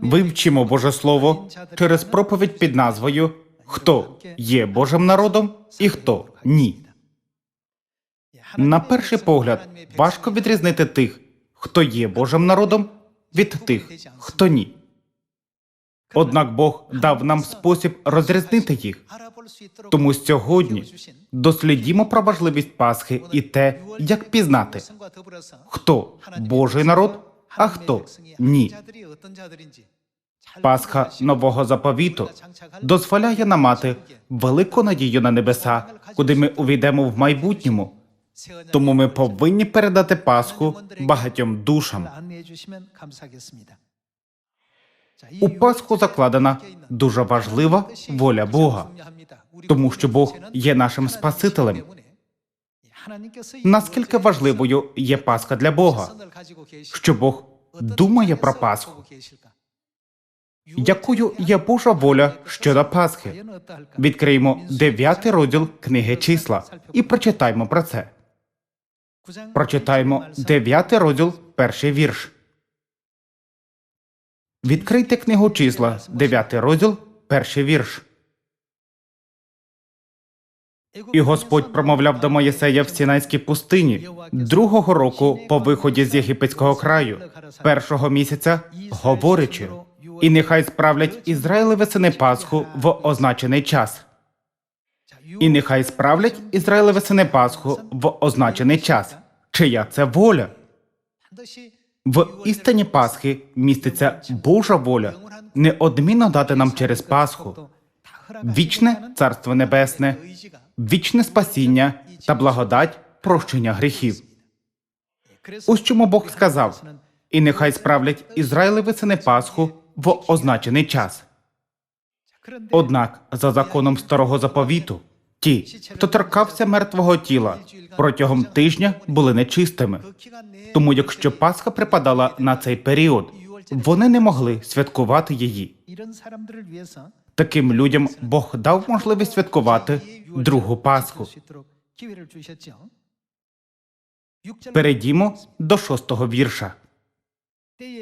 Вивчимо Боже Слово через проповідь під назвою Хто є Божим народом і хто ні. На перший погляд важко відрізнити тих, хто є Божим народом, від тих, хто ні. Однак Бог дав нам спосіб розрізнити їх. Тому сьогодні дослідімо про важливість Пасхи і те, як пізнати, хто Божий народ, а хто ні. Пасха нового заповіту дозволяє нам мати велику надію на небеса, куди ми увійдемо в майбутньому. Тому ми повинні передати Пасху багатьом душам. У Пасху закладена дуже важлива воля Бога, тому що Бог є нашим Спасителем. Наскільки важливою є Пасха для Бога? Що Бог думає про Пасху? Якою є Божа воля щодо Пасхи? Відкриємо 9 розділ книги числа і прочитаймо про це. Прочитаємо 9 розділ, перший вірш. Відкрийте книгу числа, 9 розділ, перший вірш. І Господь промовляв до Моїсея в Сінайській пустині другого року по виході з єгипетського краю, першого місяця, говорячи, і нехай справлять Ізраїлеві сини Пасху в означений час. І нехай справлять Ізраїлеві сини Пасху в означений час. Чия це воля? В істині Пасхи міститься Божа воля неодмінно дати нам через Пасху вічне Царство Небесне, вічне спасіння та благодать прощення гріхів. Ось чому Бог сказав: і нехай справлять Ізраїлеві сини Пасху в означений час. Однак, за законом старого заповіту, ті, хто торкався мертвого тіла, протягом тижня були нечистими. Тому, якщо Пасха припадала на цей період, вони не могли святкувати її. Таким людям Бог дав можливість святкувати другу Пасху. Перейдімо до шостого вірша.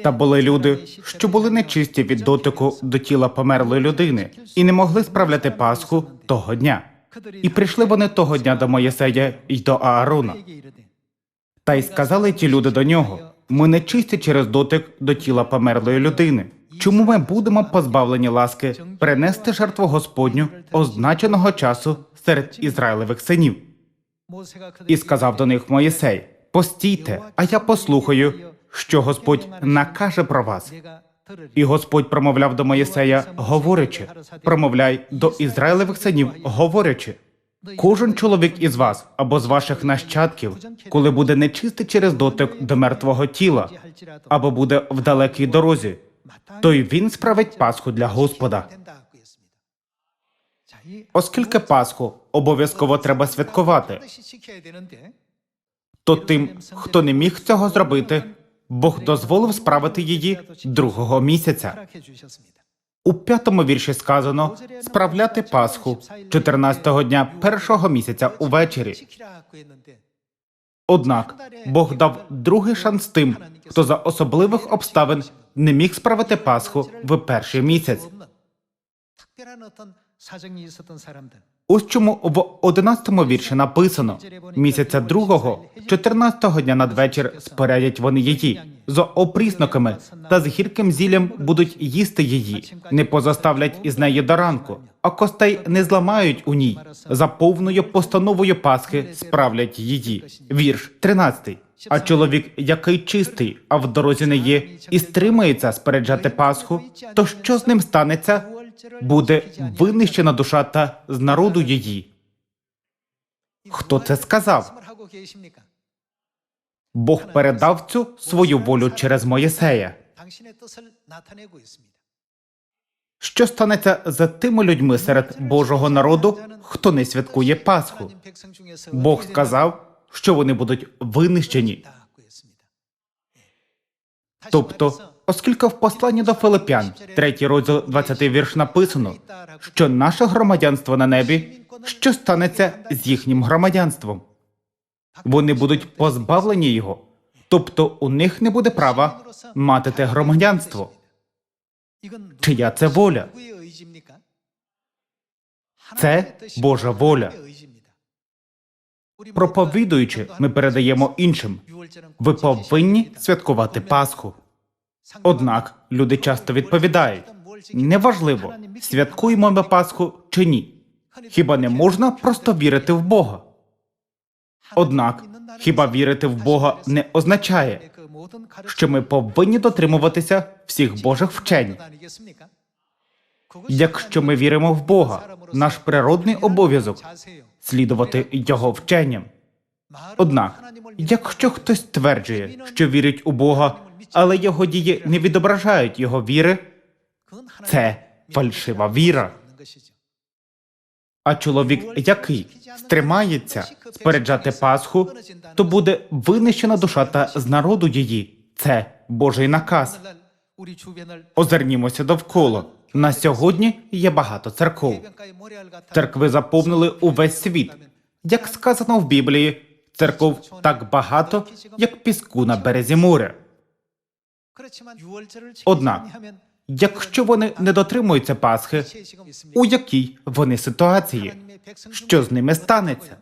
Та були люди, що були нечисті від дотику до тіла померлої людини, і не могли справляти Пасху того дня. І прийшли вони того дня до Моєсея й до Аарона. Та й сказали ті люди до нього: ми нечисті через дотик до тіла померлої людини. Чому ми будемо позбавлені ласки принести жертву Господню означеного часу серед Ізраїлевих синів? І сказав до них Моїсей: Постійте, а я послухаю, що Господь накаже про вас. І Господь промовляв до Моїсея, говорячи, промовляй до Ізраїлевих синів, говорячи. Кожен чоловік із вас або з ваших нащадків, коли буде нечистий через дотик до мертвого тіла, або буде в далекій дорозі, то й він справить Пасху для Господа. Оскільки Пасху обов'язково треба святкувати, то тим, хто не міг цього зробити, Бог дозволив справити її другого місяця. У п'ятому вірші сказано справляти Пасху 14-го дня першого місяця увечері. Однак Бог дав другий шанс тим, хто за особливих обставин не міг справити Пасху в перший місяць. Ось чому в 11-му вірші написано місяця другого, 14-го дня надвечір спорядять вони її з опрісноками та з гірким зіллям будуть їсти її, не позаставлять із неї до ранку, а костей не зламають у ній. За повною постановою Пасхи справлять її. Вірш 13. А чоловік, який чистий, а в дорозі не є, і стримається спереджати Пасху, то що з ним станеться? Буде винищена душа та з народу її. Хто це сказав? Бог передав цю свою волю через Моєсея. Що станеться за тими людьми серед Божого народу, хто не святкує Пасху? Бог сказав, що вони будуть винищені. Тобто, оскільки в посланні до Филип'ян, третій розділ 20 вірш написано, що наше громадянство на небі, що станеться з їхнім громадянством? Вони будуть позбавлені його, тобто у них не буде права мати те громадянство. Чия це воля? Це Божа воля. Проповідуючи, ми передаємо іншим. Ви повинні святкувати Пасху. Однак люди часто відповідають: неважливо, святкуємо ми Пасху чи ні. Хіба не можна просто вірити в Бога? Однак, хіба вірити в Бога не означає, що ми повинні дотримуватися всіх Божих вчень? Якщо ми віримо в Бога, наш природний обов'язок слідувати Його вченням. Однак, якщо хтось стверджує, що вірить у Бога, але його дії не відображають його віри, це фальшива віра. А чоловік, який стримається спереджати Пасху, то буде винищена душа та з народу її. Це Божий наказ. Озирнімося довкола. На сьогодні є багато церков. Церкви заповнили увесь світ. Як сказано в Біблії, церков так багато, як піску на березі моря. Однак, Якщо вони не дотримуються Пасхи, у якій вони ситуації? Що з ними станеться?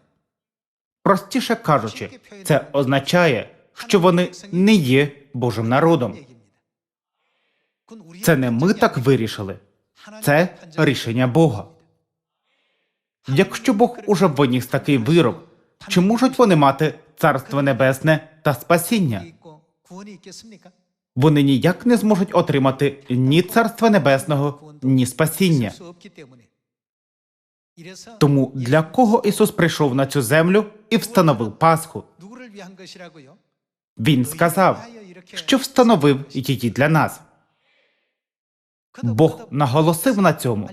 Простіше кажучи, це означає, що вони не є Божим народом. Це не ми так вирішили, це рішення Бога. Якщо Бог уже виніс такий вирок, чи можуть вони мати царство небесне та спасіння? Вони ніяк не зможуть отримати ні царства небесного, ні спасіння. Тому для кого Ісус прийшов на цю землю і встановив Пасху? Він сказав, що встановив її для нас. Бог наголосив на цьому.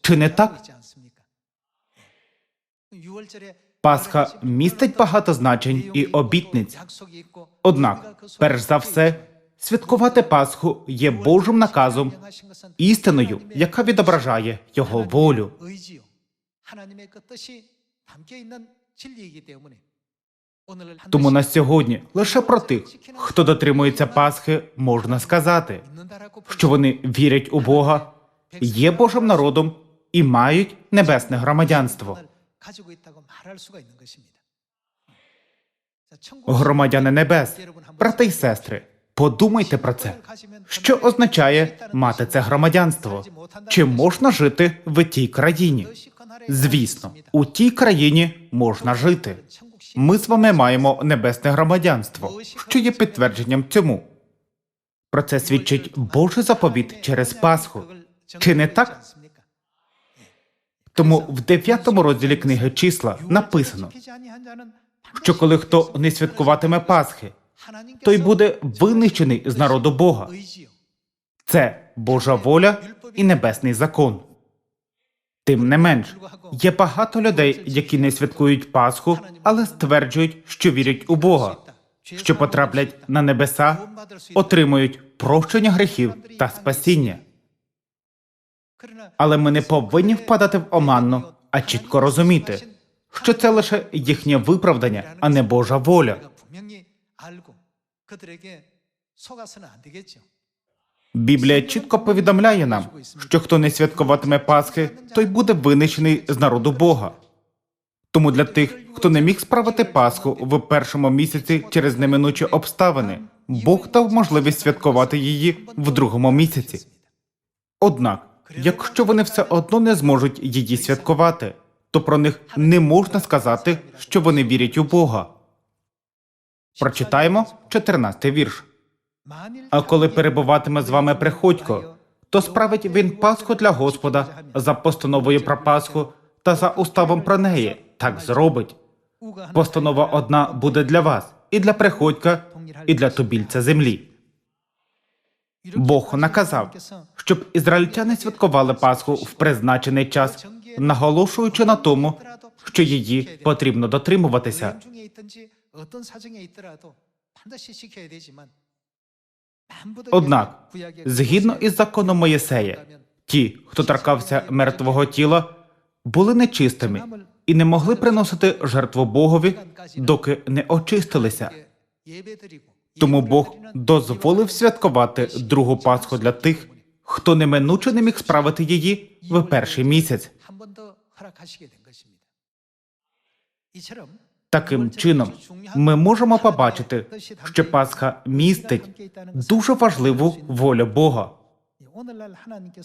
Чи не так? Пасха містить багато значень і обітниць. Однак, перш за все, святкувати Пасху є Божим наказом, істиною, яка відображає Його волю. Тому на сьогодні лише про тих, хто дотримується Пасхи, можна сказати, що вони вірять у Бога, є Божим народом і мають небесне громадянство. Громадяни небес, брати й сестри, подумайте про це. Що означає мати це громадянство? Чи можна жити в тій країні? Звісно, у тій країні можна жити. Ми з вами маємо небесне громадянство, що є підтвердженням цьому. Про це свідчить Божий заповіт через Пасху. Чи не так? Тому в 9 розділі книги числа написано, що коли хто не святкуватиме Пасхи, той буде винищений з народу Бога. Це Божа воля і небесний закон. Тим не менш, є багато людей, які не святкують Пасху, але стверджують, що вірять у Бога, що потраплять на небеса, отримують прощення гріхів та спасіння. Але ми не повинні впадати в оманну, а чітко розуміти, що це лише їхнє виправдання, а не Божа воля. Біблія чітко повідомляє нам, що хто не святкуватиме Пасхи, той буде винищений з народу Бога. Тому для тих, хто не міг справити Пасху в першому місяці через неминучі обставини, Бог дав можливість святкувати її в другому місяці. Однак, якщо вони все одно не зможуть її святкувати, то про них не можна сказати, що вони вірять у Бога. Прочитаємо 14 вірш. А коли перебуватиме з вами приходько, то справить він Пасху для Господа за постановою про Пасху та за уставом про неї. Так зробить. Постанова одна буде для вас, і для приходька, і для тубільця землі. Бог наказав, щоб ізраїльтяни святкували Пасху в призначений час, наголошуючи на тому, що її потрібно дотримуватися. Однак, згідно із законом Моїсея, ті, хто торкався мертвого тіла, були нечистими і не могли приносити жертву Богові, доки не очистилися. Тому Бог дозволив святкувати другу Пасху для тих, хто неминуче не міг справити її в перший місяць. Таким чином, ми можемо побачити, що Пасха містить дуже важливу волю Бога.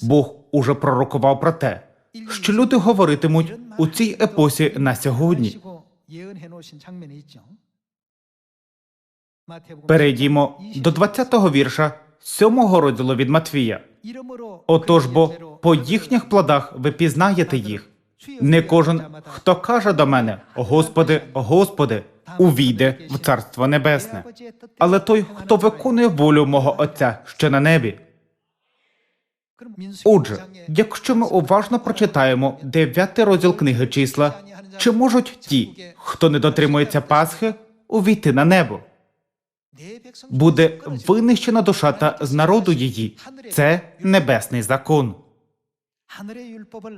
Бог уже пророкував про те, що люди говоритимуть у цій епосі на сьогодні. Перейдімо до 20-го вірша 7-го розділу від Матвія. Отож, бо по їхніх плодах ви пізнаєте їх. Не кожен, хто каже до мене, Господи, Господи, увійде в Царство Небесне, але той, хто виконує волю мого Отця, що на небі. Отже, якщо ми уважно прочитаємо дев'ятий розділ книги числа, чи можуть ті, хто не дотримується Пасхи, увійти на небо? Буде винищена душа та з народу її. Це небесний закон.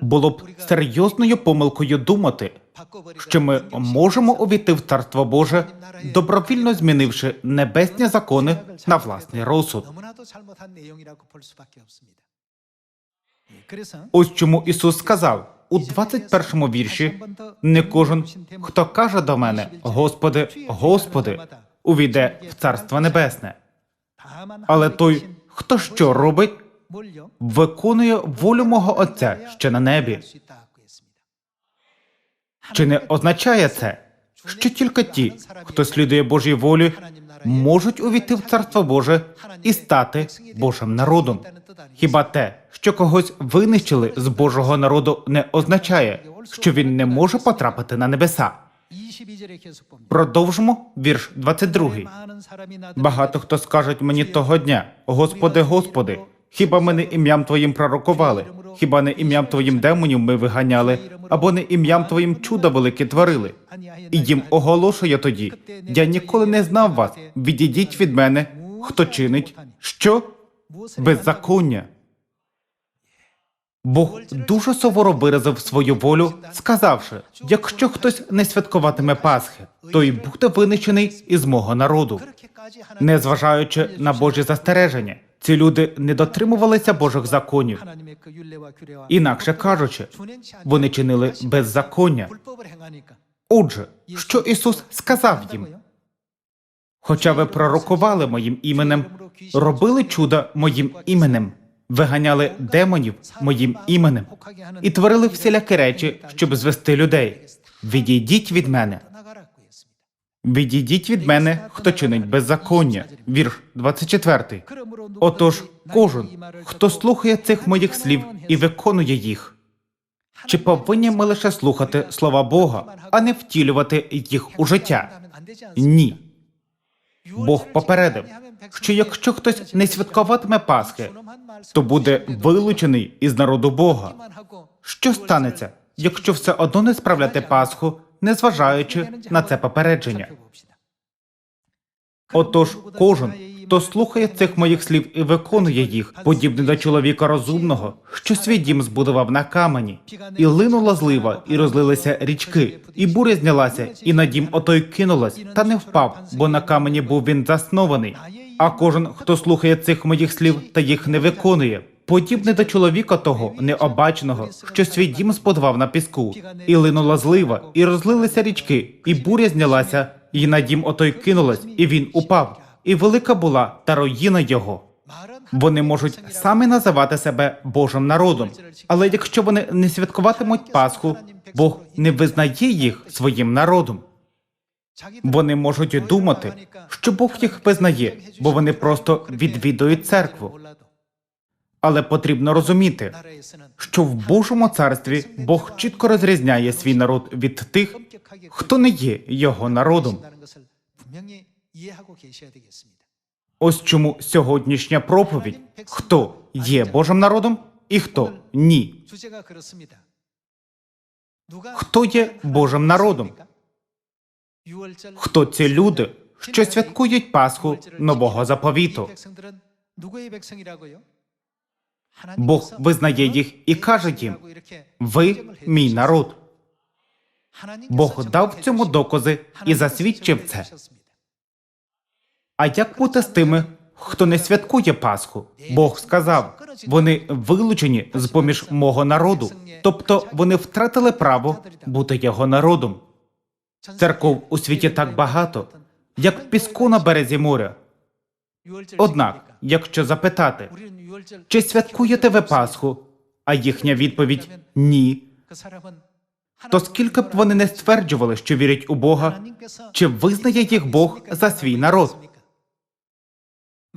Було б серйозною помилкою думати, що ми можемо увійти в царство Боже, добровільно змінивши небесні закони на власний розсуд. Ось чому Ісус сказав у 21-му вірші: не кожен, хто каже до мене, Господи, Господи, увійде в царство небесне, але той, хто що робить виконує волю мого Отця, ще на небі. Чи не означає це, що тільки ті, хто слідує Божій волі, можуть увійти в царство Боже і стати Божим народом? Хіба те, що когось винищили з Божого народу, не означає, що він не може потрапити на небеса? Продовжимо вірш 22. Багато хто скажуть мені того дня: Господи, Господи. Хіба ми не ім'ям твоїм пророкували? Хіба не ім'ям твоїм демонів ми виганяли, або не ім'ям твоїм чуда велике творили? І їм оголошує тоді: я ніколи не знав вас. Відійдіть від мене, хто чинить що? Беззаконня. Бог дуже суворо виразив свою волю, сказавши: якщо хтось не святкуватиме Пасхи, то й буде винищений із мого народу, незважаючи на Божі застереження. Ці люди не дотримувалися Божих законів. Інакше кажучи, вони чинили беззаконня. Отже, що Ісус сказав їм? Хоча ви пророкували моїм іменем, робили чуда моїм іменем, виганяли демонів моїм іменем і творили всілякі речі, щоб звести людей. Відійдіть від мене. Відійдіть від мене, хто чинить беззаконня. Вірш 24. Отож, кожен, хто слухає цих моїх слів і виконує їх. Чи повинні ми лише слухати слова Бога, а не втілювати їх у життя? Ні. Бог попередив, що якщо хтось не святкуватиме Пасхи, то буде вилучений із народу Бога. Що станеться, якщо все одно не справляти Пасху незважаючи на це попередження? Отож, кожен, хто слухає цих моїх слів і виконує їх, подібний до чоловіка розумного, що свій дім збудував на камені, і линула злива, і розлилися річки, і буря знялася, і на дім отой кинулась, та не впав, бо на камені був він заснований. А кожен, хто слухає цих моїх слів та їх не виконує, подібний до чоловіка того необаченого, що свій дім збудував на піску, і линула злива, і розлилися річки, і буря знялася, і на дім отой кинулась, і він упав. І велика була та руїна його. Вони можуть самі називати себе Божим народом, але якщо вони не святкуватимуть Пасху, Бог не визнає їх своїм народом. Вони можуть думати, що Бог їх визнає, бо вони просто відвідують церкву. Але потрібно розуміти, що в Божому царстві Бог чітко розрізняє свій народ від тих, хто не є його народом. Ось чому сьогоднішня проповідь: хто є Божим народом і хто ні. Хто є Божим народом? Хто ці люди, що святкують Пасху нового заповіту? Бог визнає їх і каже їм: ви мій народ. Бог дав цьому докази і засвідчив це. А як бути з тими, хто не святкує Пасху. Бог сказав, вони вилучені з поміж мого народу, тобто вони втратили право бути його народом. Церков у світі так багато, як піску на березі моря. Однак, якщо запитати, чи святкуєте ви Пасху, а їхня відповідь ні, то скільки б вони не стверджували, що вірять у Бога, чи визнає їх Бог за свій народ?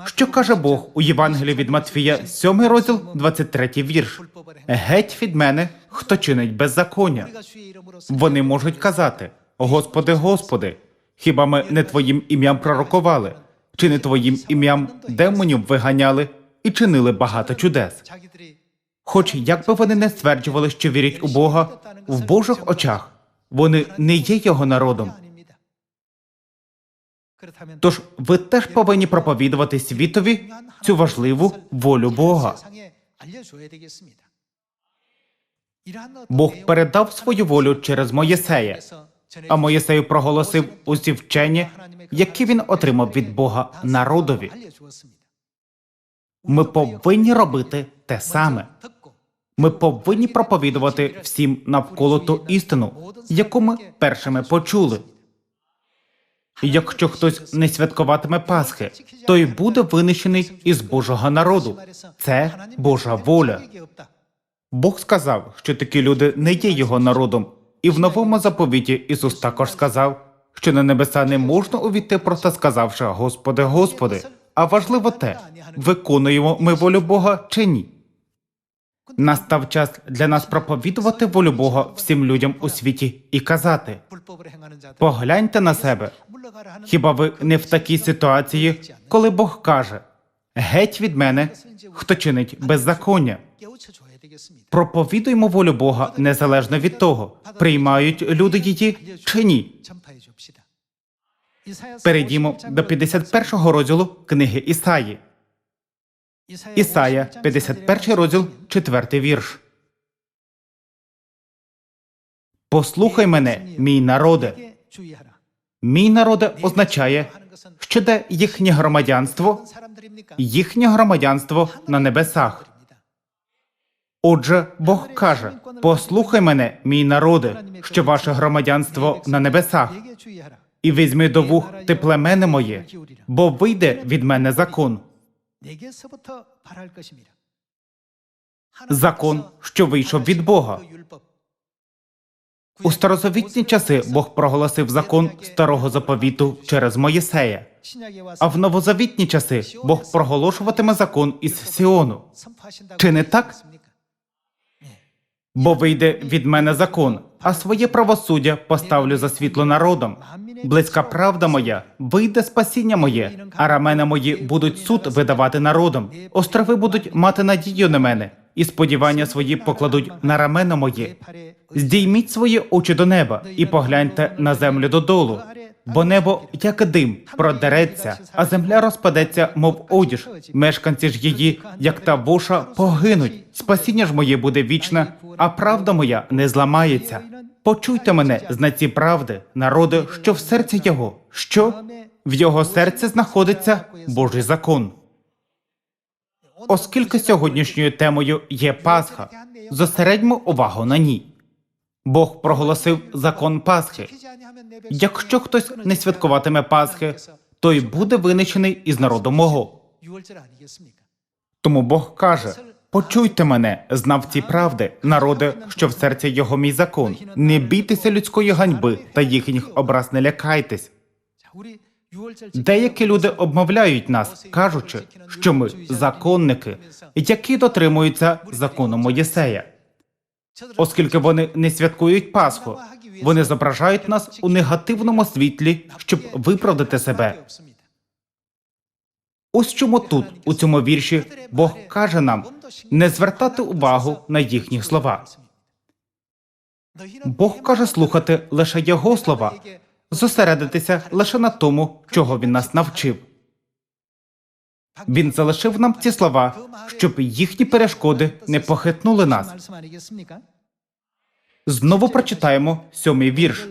Що каже Бог у Євангелії від Матфія, 7 розділ, 23 вірш? Геть від мене, хто чинить беззаконня. Вони можуть казати: Господи, Господи, хіба ми не Твоїм ім'ям пророкували, чи не Твоїм ім'ям демонів виганяли і чинили багато чудес? Хоч як би вони не стверджували, що вірять у Бога, в Божих очах вони не є його народом. Тож ви теж повинні проповідувати світові цю важливу волю Бога. Бог передав свою волю через Моєсея, а Моєсей проголосив усі вчення, які він отримав від Бога народові. Ми повинні робити те саме. Ми повинні проповідувати всім навколо ту істину, яку ми першими почули. Якщо хтось не святкуватиме Пасхи, той буде винищений із Божого народу. Це Божа воля. Бог сказав, що такі люди не є його народом, і в новому заповіті Ісус також сказав, що на небеса не можна увійти, просто сказавши Господи, Господи. А важливо те, виконуємо ми волю Бога чи ні. Настав час для нас проповідувати волю Бога всім людям у світі і казати: погляньте на себе. Хіба ви не в такій ситуації, коли Бог каже: Геть від мене, хто чинить беззаконня? Проповідуємо волю Бога незалежно від того, приймають люди її чи ні. Перейдімо до 51 розділу книги Ісаї. Ісая, 51 розділ, 4 вірш. Послухай мене, мій народе. Мій народе означає, що де їхнє громадянство, їхнє громадянство на небесах. Отже, Бог каже: Послухай мене, мій народе, що ваше громадянство на небесах, і візьми до вух ти племене моє, бо вийде від мене закон. Закон, що вийшов від Бога. У старозавітні часи Бог проголосив закон старого заповіту через Моїсея, а в новозавітні часи Бог проголошуватиме закон із Сіону. Чи не так? Бо вийде від мене закон, а своє правосуддя поставлю за світло народом. Близька правда моя, вийде спасіння моє, а рамена мої будуть суд видавати народом. Острови будуть мати надію на мене, і сподівання свої покладуть на рамена моє. Здійміть свої очі до неба і погляньте на землю додолу, бо небо, як дим, продереться, а земля розпадеться, мов одіж. Мешканці ж її, як та воша, погинуть. Спасіння ж моє буде вічне, а правда моя не зламається. Почуйте мене, знаці правди, народи, що в серці його, що в його серці знаходиться Божий закон. Оскільки сьогоднішньою темою є Пасха, зосередьмо увагу на ній. Бог проголосив закон Пасхи. Якщо хтось не святкуватиме Пасхи, той буде винищений із народу мого. Тому Бог каже: Почуйте мене, знавці правди, народи, що в серці його мій закон. Не бійтеся людської ганьби та їхніх образ не лякайтесь. Деякі люди обмовляють нас, кажучи, що ми законники, які дотримуються закону Моєсея. Оскільки вони не святкують Пасху, вони зображають нас у негативному світлі, щоб виправдати себе. Ось чому тут, у цьому вірші, Бог каже нам не звертати увагу на їхні слова. Бог каже слухати лише його слова, зосередитися лише на тому, чого він нас навчив. Він залишив нам ці слова, щоб їхні перешкоди не похитнули нас. Знову прочитаємо сьомий вірш.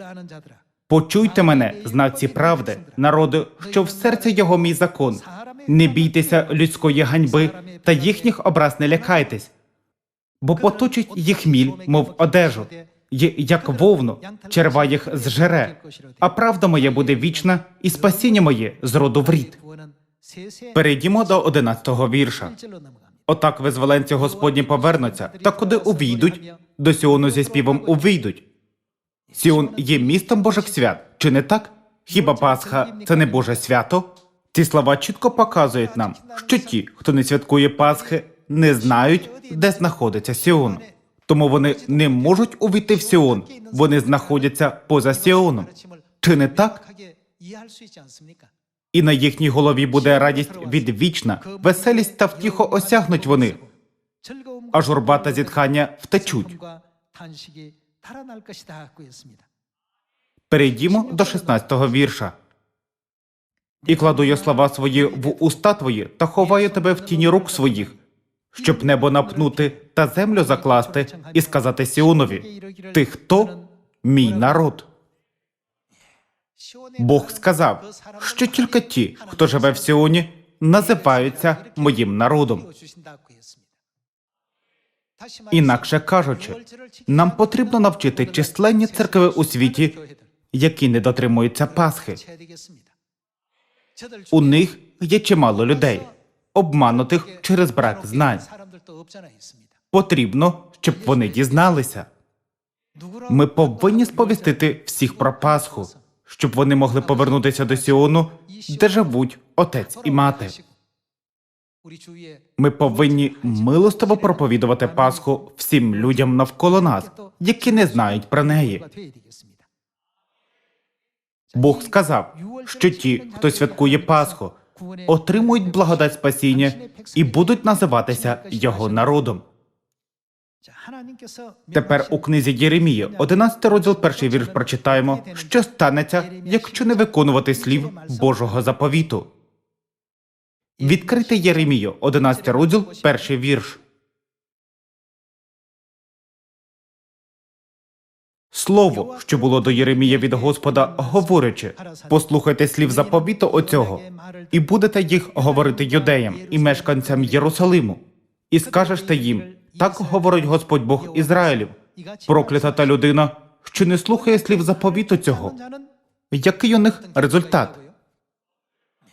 Почуйте мене, знавці правди, народи, що в серці його мій закон. Не бійтеся людської ганьби та їхніх образ не лякайтесь, бо поточить їх міль, мов одежу, й як вовну, черва їх зжере, а правда моя буде вічна, і спасіння моє з роду в рід. Перейдімо до одинадцятого вірша. Отак визволенці Господні повернуться, та куди увійдуть, до Сіону зі співом увійдуть. Сіон є містом Божих свят, чи не так? Хіба Пасха це не Боже свято? Ці слова чітко показують нам, що ті, хто не святкує Пасхи, не знають, де знаходиться Сіон. Тому вони не можуть увійти в Сіон, вони знаходяться поза Сіоном. Чи не так? І на їхній голові буде радість відвічна, веселість та втіхо осягнуть вони, а журба та зітхання втечуть. Перейдімо до 16-го вірша. І кладу я слова свої в уста твої та ховаю тебе в тіні рук своїх, щоб небо напнути та землю закласти і сказати Сіонові: Ти хто? Мій народ. Бог сказав, що тільки ті, хто живе в Сіоні, називаються моїм народом. Інакше кажучи, нам потрібно навчити численні церкви у світі, які не дотримуються Пасхи. У них є чимало людей, обманутих через брак знань. Потрібно, щоб вони дізналися. Ми повинні сповістити всіх про Пасху, щоб вони могли повернутися до Сіону, де живуть отець і мати. Ми повинні милостиво проповідувати Пасху всім людям навколо нас, які не знають про неї. Бог сказав, що ті, хто святкує Пасху, отримують благодать спасіння і будуть називатися його народом. Тепер у книзі Єремії, 11 розділ, перший вірш прочитаємо, що станеться, якщо не виконувати слів Божого заповіту. Відкрити Єремію, 11 розділ, перший вірш. Слово, що було до Єремія від Господа, говорячи, послухайте слів заповіту оцього, і будете їх говорити юдеям і мешканцям Єрусалиму, і скажеш ти їм, так говорить Господь Бог Ізраїлів, проклята та людина, що не слухає слів заповіту цього. Який у них результат?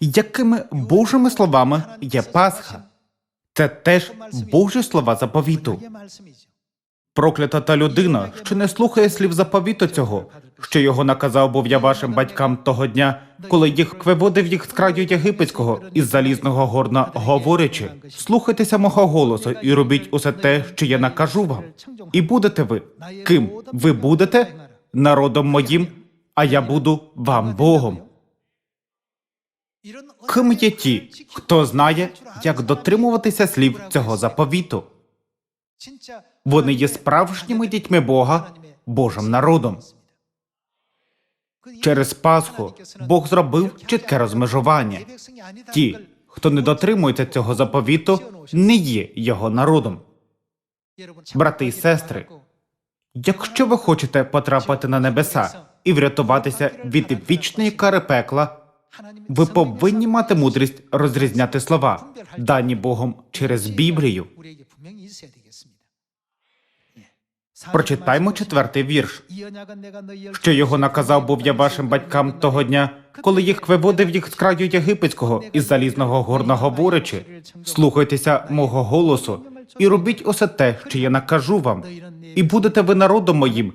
Якими Божими словами є Пасха? Це теж Божі слова заповіту. Проклята та людина, що не слухає слів заповіту цього, що його наказав був я вашим батькам того дня, коли їх виводив їх з краю єгипетського із залізного горна, говорячи: слухайтеся мого голосу і робіть усе те, що я накажу вам. І будете ви ким ви будете народом моїм, а я буду вам Богом. Ким є ті, хто знає, як дотримуватися слів цього заповіту? Вони є справжніми дітьми Бога, Божим народом. Через Пасху Бог зробив чітке розмежування. Ті, хто не дотримується цього заповіту, не є його народом. Брати і сестри, Якщо ви хочете потрапити на небеса і врятуватися від вічної кари пекла, ви повинні мати мудрість розрізняти слова, дані Богом через Біблію. Прочитаймо четвертий вірш. Що його наказав був я вашим батькам того дня, коли їх виводив їх з краю єгипетського із залізного горна говорячи, слухайтеся мого голосу і робіть усе те, що я накажу вам, і будете ви народом моїм,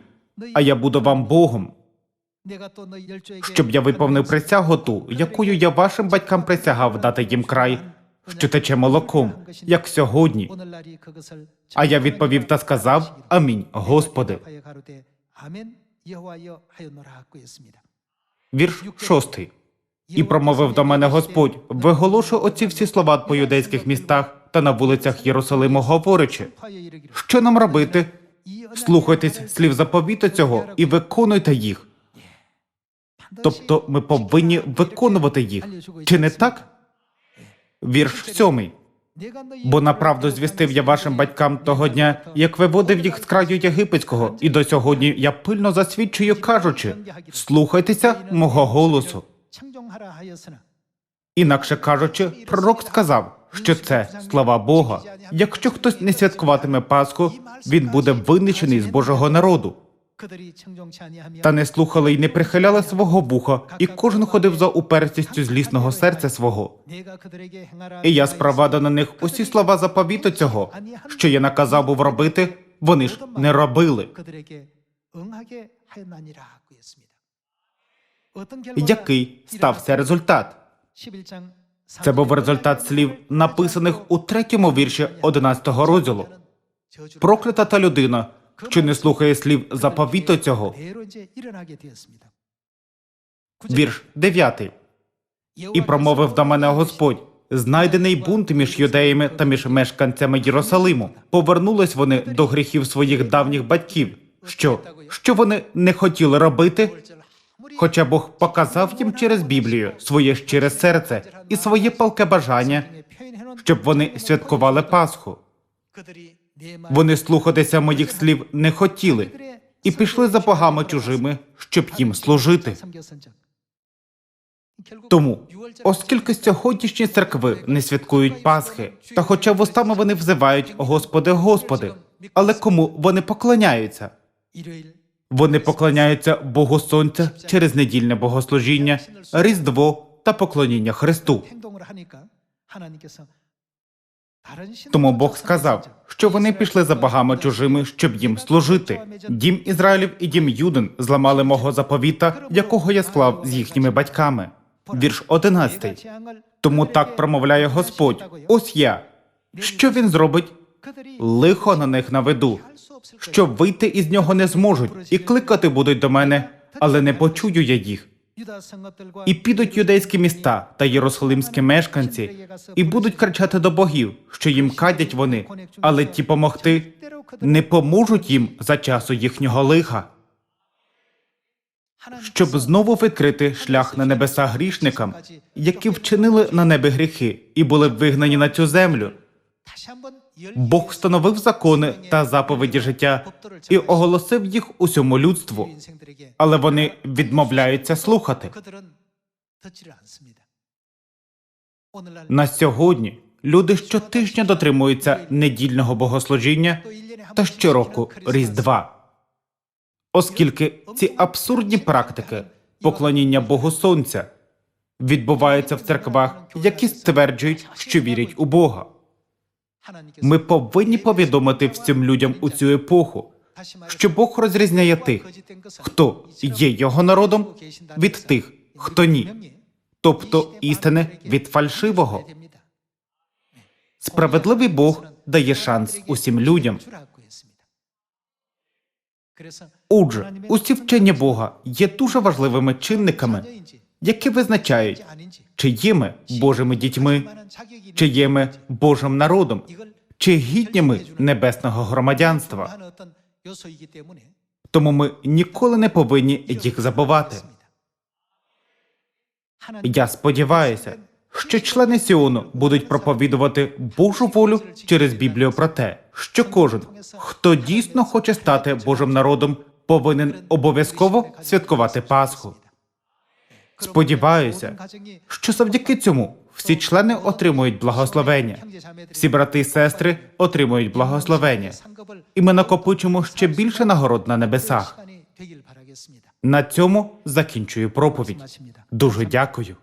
а я буду вам Богом, щоб я виповнив присягу ту, якою я вашим батькам присягав дати їм край, що тече молоком, як сьогодні. А я відповів та сказав Амінь, Господи. Вірш шостий. І промовив до мене Господь: виголошу оці всі слова по юдейських містах та на вулицях Єрусалиму, говорячи, що нам робити? Слухайтесь слів заповіту цього і виконуйте їх. Тобто ми повинні виконувати їх. Чи не так? Вірш сьомий. Бо направду звістив я вашим батькам того дня, як виводив їх з краю єгипетського, і до сьогодні я пильно засвідчую, кажучи: слухайтеся мого голосу. Інакше кажучи, пророк сказав, що це слова Бога. Якщо хтось не святкуватиме Пасху, він буде винищений з Божого народу. Та не слухали й не прихиляли свого вуха, і кожен ходив за уперстістю злісного серця свого. І я справада на них усі слова заповіту цього, що я наказав був робити, вони ж не робили. Який стався результат? Це був результат слів, написаних у третьому вірші 11-го розділу. Проклята та людина, чи не слухає слів заповіту цього. Вірш 9. І промовив до мене Господь. Знайдений бунт між юдеями та між мешканцями Єрусалиму. Повернулись вони до гріхів своїх давніх батьків. Що Що вони не хотіли робити? Хоча Бог показав їм через Біблію своє щире серце і своє палке бажання, щоб вони святкували Пасху. Вони слухатися моїх слів не хотіли і пішли за богами чужими, щоб їм служити. Тому, оскільки сьогоднішні церкви не святкують Пасхи, та хоча вустами вони взивають Господи, Господи, але кому вони поклоняються? Вони поклоняються Богу Сонця через недільне богослужіння, Різдво та поклоніння Христу. Тому Бог сказав, що вони пішли за богами чужими, щоб їм служити. Дім Ізраїлів і дім Юдин зламали мого заповіта, якого я склав з їхніми батьками. Вірш 11. Тому так промовляє Господь: ось я. Що він зробить? Лихо на них наведу, що вийти із нього не зможуть, і кликати будуть до мене, але не почую я їх. І підуть юдейські міста та єрусалимські мешканці, і будуть кричати до богів, що їм кадять вони, але ті помогти не поможуть їм за часу їхнього лиха. Щоб знову відкрити шлях на небеса грішникам, які вчинили на небі гріхи і були вигнані на цю землю. Бог встановив закони та заповіді життя і оголосив їх усьому людству, але вони відмовляються слухати. На сьогодні люди щотижня дотримуються недільного богослужіння та щороку Різдва. Оскільки ці абсурдні практики поклоніння Богу Сонця відбуваються в церквах, які стверджують, що вірять у Бога. Ми повинні повідомити всім людям у цю епоху, що Бог розрізняє тих, хто є його народом, від тих, хто ні, тобто істини від фальшивого. Справедливий Бог дає шанс усім людям. Отже, усі вчення Бога є дуже важливими чинниками, які визначають, чи є ми Божими дітьми, чи є ми Божим народом, чи гідні ми небесного громадянства. Тому ми ніколи не повинні їх забувати. Я сподіваюся, що члени Сіону будуть проповідувати Божу волю через Біблію про те, що кожен, хто дійсно хоче стати Божим народом, повинен обов'язково святкувати Пасху. Сподіваюся, що завдяки цьому всі члени отримують благословення, всі брати і сестри отримують благословення, і ми накопичимо ще більше нагород на небесах. На цьому закінчую проповідь. Дуже дякую.